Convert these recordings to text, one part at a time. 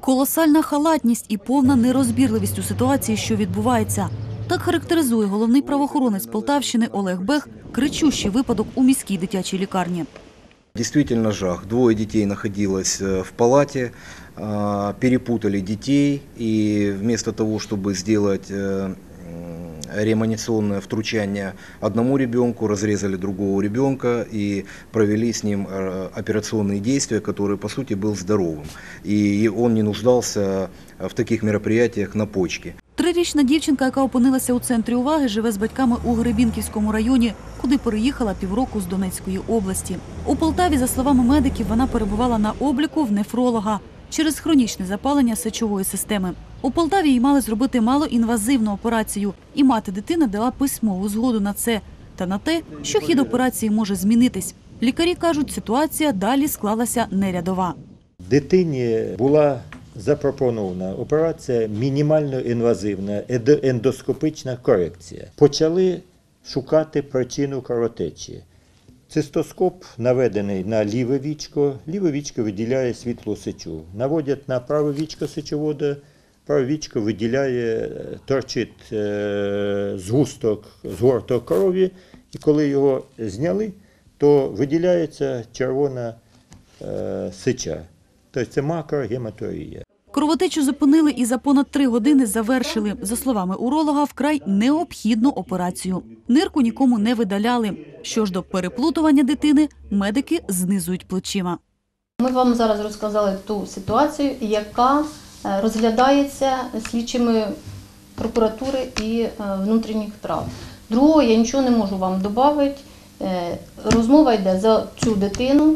Колосальна халатність і повна нерозбірливість у ситуації, що відбувається. Так характеризує головний правоохоронець Полтавщини Олег Бех кричущий випадок у міській дитячій лікарні. Действительно жах. Двое детей находилось э, в палате, а, перепутали детей и вместо того, чтобы сделать э, м, реанимационное втручание одному ребенку, разрезали другого ребенка и провели с ним э, операционные действия, который по сути был здоровым. И он не нуждался в таких мероприятиях на почке. Трирічна дівчинка, яка опинилася у центрі уваги, живе з батьками у Гребінківському районі, куди переїхала півроку з Донецької області. У Полтаві, за словами медиків, вона перебувала на обліку в нефролога через хронічне запалення сечової системи. У Полтаві їй мали зробити малоінвазивну операцію, і мати дитини дала письмову згоду на це та на те, що хід операції може змінитись. Лікарі кажуть, ситуація далі склалася нерядова. Дитині була запропонована операція мінімально інвазивна ендоскопична корекція. Почали шукати причину кровотечі. Цистоскоп наведений на ліве вічко, ліве вічко виділяє світлу сечу. Наводять на праве вічко сечовода, праве вічко виділяє, е, торчить е, згусток, згорток крові, і коли його зняли, то виділяється червона е, сеча. Тобто це макрогематурія. Кровотечу зупинили і за понад три години завершили. За словами уролога, вкрай необхідну операцію. Нирку нікому не видаляли. Що ж до переплутування дитини, медики знизують плечима. Ми вам зараз розказали ту ситуацію, яка розглядається слідчими прокуратури і е, внутрішніх справ. Другого я нічого не можу вам додати. Розмова йде за цю дитину,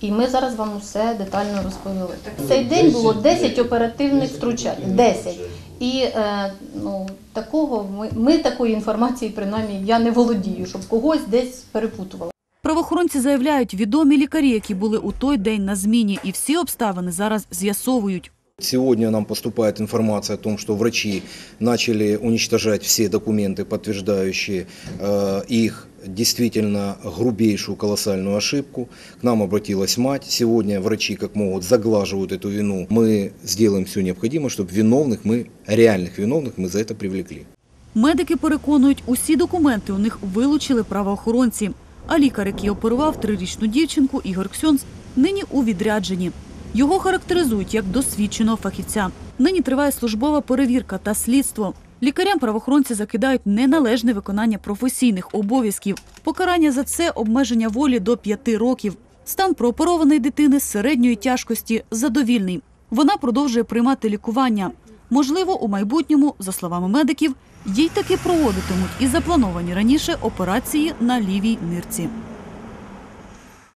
і ми зараз вам усе детально розповіли. Цей день було 10 оперативних втручань. 10. І е, ну, такого ми, ми такої інформації, принаймні, я не володію, щоб когось десь перепутували. Правоохоронці заявляють, відомі лікарі, які були у той день на зміні, і всі обставини зараз з'ясовують. Сегодня нам поступает информация о том, что врачи начали уничтожать все документы, подтверждающие э, их действительно грубейшую колоссальную ошибку. К нам обратилась мать. Сегодня врачи, как могут, заглаживают эту вину. Мы сделаем все необходимое, чтобы виновных мы, реальных виновных, мы за это привлекли. Медики переконують, усі документи у них вилучили правоохоронці. А лікар, який оперував трирічну дівчинку Ігор Ксьонц, нині у відрядженні. Його характеризують як досвідченого фахівця. Нині триває службова перевірка та слідство. Лікарям правоохоронці закидають неналежне виконання професійних обов'язків. Покарання за це обмеження волі до п'яти років. Стан прооперованої дитини середньої тяжкості задовільний. Вона продовжує приймати лікування. Можливо, у майбутньому, за словами медиків, їй таки проводитимуть і заплановані раніше операції на лівій нирці.